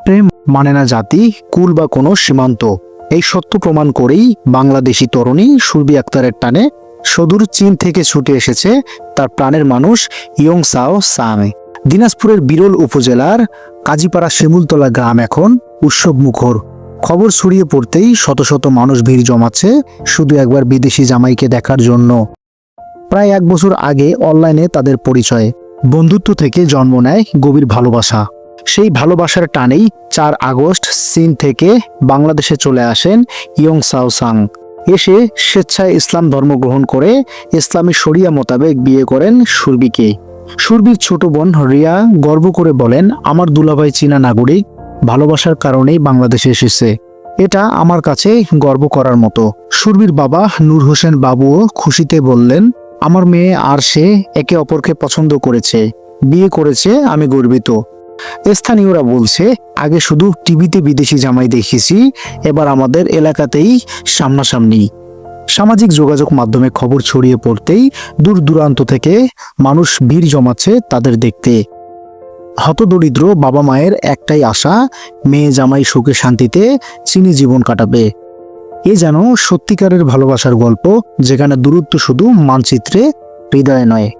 প্রেম মানে না জাতি, কুল বা কোনো সীমান্ত। এই সত্য প্রমাণ করেই বাংলাদেশি তরুণী সুরবি আক্তারের টানে সদূর চীন থেকে ছুটে এসেছে তার প্রাণের মানুষ ইয়ং সাও সামে। দিনাজপুরের বিরল উপজেলার কাজীপাড়া শিমুলতলা গ্রাম এখন উৎসব মুখর খবর ছড়িয়ে পড়তেই শত শত মানুষ ভিড় জমাচ্ছে শুধু একবার বিদেশি জামাইকে দেখার জন্য। প্রায় এক বছর আগে অনলাইনে তাদের পরিচয়। বন্ধুত্ব থেকে জন্ম নেয় গভীর ভালোবাসা। সেই ভালোবাসার টানেই চার আগস্ট চীন থেকে বাংলাদেশে চলে আসেন ইয়ং সাও সাং। এসে স্বেচ্ছায় ইসলাম ধর্ম গ্রহণ করে ইসলামী শরিয়া মোতাবেক বিয়ে করেন সুরবিকে সুরবির ছোট বোন রিয়া গর্ব করে বলেন, আমার দুলাভাই চীনা নাগরিক, ভালোবাসার কারণেই বাংলাদেশে এসেছে। এটা আমার কাছে গর্ব করার মতো। সুরবির বাবা নূর হোসেন বাবুও খুশিতে বললেন, আমার মেয়ে আর সে একে অপরকে পছন্দ করেছে। বিয়ে করেছে, আমি গর্বিত। স্থানীয়রা বলছে, আগে শুধু টিভিতে বিদেশি জামাই দেখেছি, এবার আমাদের এলাকাতেই সামনাসামনি। সামাজিক যোগাযোগ মাধ্যমে খবর ছড়িয়ে পড়তেই দূর দূরান্ত থেকে মানুষ ভিড় জমাচ্ছে তাদের দেখতে। হতদরিদ্র বাবা মায়ের একটাই আশা, মেয়ে জামাই সুখে শান্তিতে চিনি জীবন কাটাবে। এ যেন সত্যিকারের ভালোবাসার গল্প, যেখানে দূরত্ব শুধু মানচিত্রে, হৃদয়ে নয়।